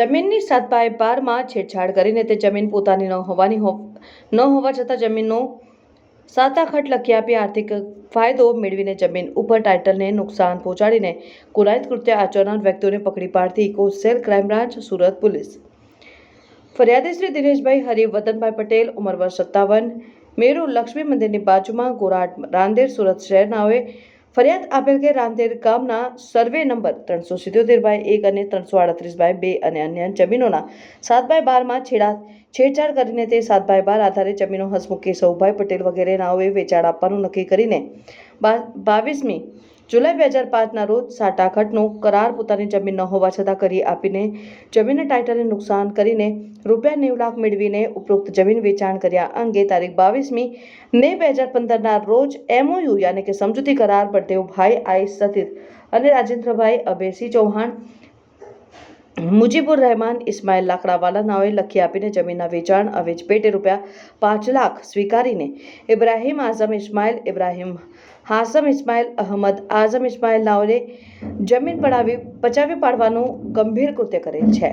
જમીનની સાત બાય બારમાં છેડછાડ કરીને તે જમીન પોતાની ન હોવાની ન હોવા છતાં જમીનનો સાતાખટ લખી આપી આર્થિક ફાયદો મેળવીને જમીન ઉપર ટાઇટલને નુકસાન પહોંચાડીને ગુનાહિત કૃત્ય આચરનાર વ્યક્તિઓને પકડી પાડતી eco cell crime branch, Surat police. ફરિયાદી શ્રી દિનેશભાઈ હરિવદનભાઈ પટેલ, ઉંમર વર્ષ સત્તાવન, મેરુ લક્ષ્મી મંદિરની બાજુમાં ગોરાટ રાંદેર સુરત શહેરનાઓએ ફરિયાદ આપેલ કે રાંધેર ગામના સર્વે નંબર ત્રણસો સિત્યોતેર બાય એક અને ત્રણસો આડત્રીસ બાય બે અને અન્ય જમીનોના સાત બાય બારમાં છેડા છેડછાડ કરીને તે સાત ભાઈ બાર આધારે જમીનો હસમુખી સૌભાઈ પટેલ વગેરે નાઓએ વેચાણ આપવાનું નક્કી કરીને બાવીસમી જુલાઈ બે હજાર પાંચના રોજ સાટાખટનો કરાર પોતાની જમીન ન હોવા છતાં કરી આપીને જમીનના ટાઇટલને નુકસાન કરીને રૂપિયા નેવું લાખ મેળવીને ઉપરોક્ત જમીન વેચાણ કર્યા અંગે તારીખ બાવીસમી મે બે હજાર પંદરના રોજ એમઓયુ યાની કે સમજૂતી કરાર બળદેવભાઈ આઈ સતીત અને રાજેન્દ્રભાઈ અભયસિંહ ચૌહાણ મુજીબુર રહેમાન ઇસ્માઇલ લાકડાવાલા નાઓએ લખી આપીને જમીનના વેચાણ અવેજ પેટે રૂપિયા પાંચ લાખ સ્વીકારીને ઇબ્રાહિમ આઝમ ઇસ્માઇલ, ઇબ્રાહિમ હાસમ ઇસ્માઇલ, અહમદ આઝમ ઇસ્માઇલ નાઓને જમીન પડાવી, પચાવી પાડવાનું ગંભીર કૃત્ય કરેલ છે.